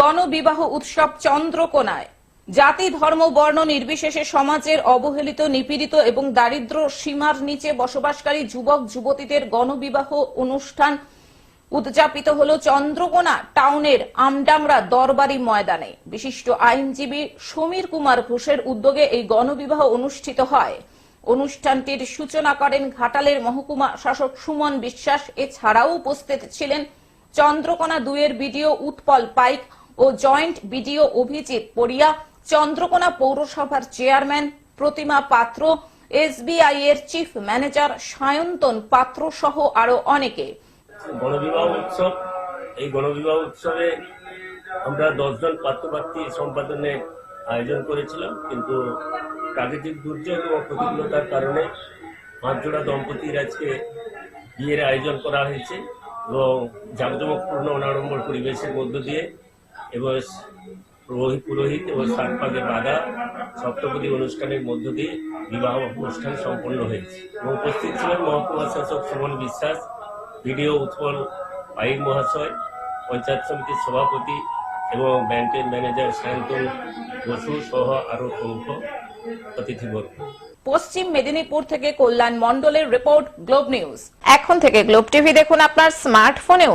গণবিবাহ উৎসব চন্দ্রকোনায়। জাতি, ধর্ম, বর্ণ নির্বিশেষে সমাজের অবহেলিত, নিপীড়িত এবং দারিদ্র সীমার নিচে বসবাসকারী যুবক, যুবতীদের গণবিবাহ অনুষ্ঠান উদযাপিত হলো চন্দ্রকোনা টাউনের আমডাংরা দরবারি ময়দানে। বিশিষ্ট আইনজীবী সমীর কুমার ঘোষের উদ্যোগে এই গণবিবাহ অনুষ্ঠিত হয়। অনুষ্ঠানটির সূচনা করেন ঘাটালের মহকুমা শাসক সুমন বিশ্বাস। এছাড়াও উপস্থিত ছিলেন চন্দ্রকোনা দুয়ের বিডিও উৎপল পাইক ও জয়েন্ট বিডিও অভিজিৎ পড়িয়া চন্দ্রকোনা পৌরসভার চেয়ারম্যান প্রতিমা পাত্র, এসবিআই এর চিফ ম্যানেজার সায়ন্তন পাত্র সহ আরও অনেকে। গণবিবাহ উৎসব, এই গণবিবাহ উৎসবে আমরা দশজন পাত্রপাত্রী সম্পাদনের আয়োজন করেছিলাম, কিন্তু প্রাকৃতিক দুর্যোগ এবং প্রতিকূলতার কারণে পাঁচজোড়া দম্পতির আজকে বিয়ের আয়োজন করা হয়েছে এবং জাঁকজমকপূর্ণ অনাড়ম্বর পরিবেশের মধ্য দিয়ে এবং পুরোহিত পুরোহিত এবং সাতপাকে বাধা সপ্তপদী অনুষ্ঠানের মধ্য দিয়ে বিবাহ অনুষ্ঠান সম্পন্ন হয়েছে। এবং উপস্থিত ছিলেন মহকুমা শাসক সুমন বিশ্বাস, বিডিও উৎপল পাইক মহাশয়, পঞ্চায়েত সমিতির সভাপতি এবং ব্যাংকের ম্যানেজার সায়ন্তন বসু সহ আরও প্রমুখ অতিথিবর্গ। পশ্চিম মেদিনীপুর থেকে কল্যাণ মণ্ডলের রিপোর্ট গ্লোব নিউজ। এখন থেকে গ্লোব টিভি দেখুন আপনার স্মার্টফোনেও।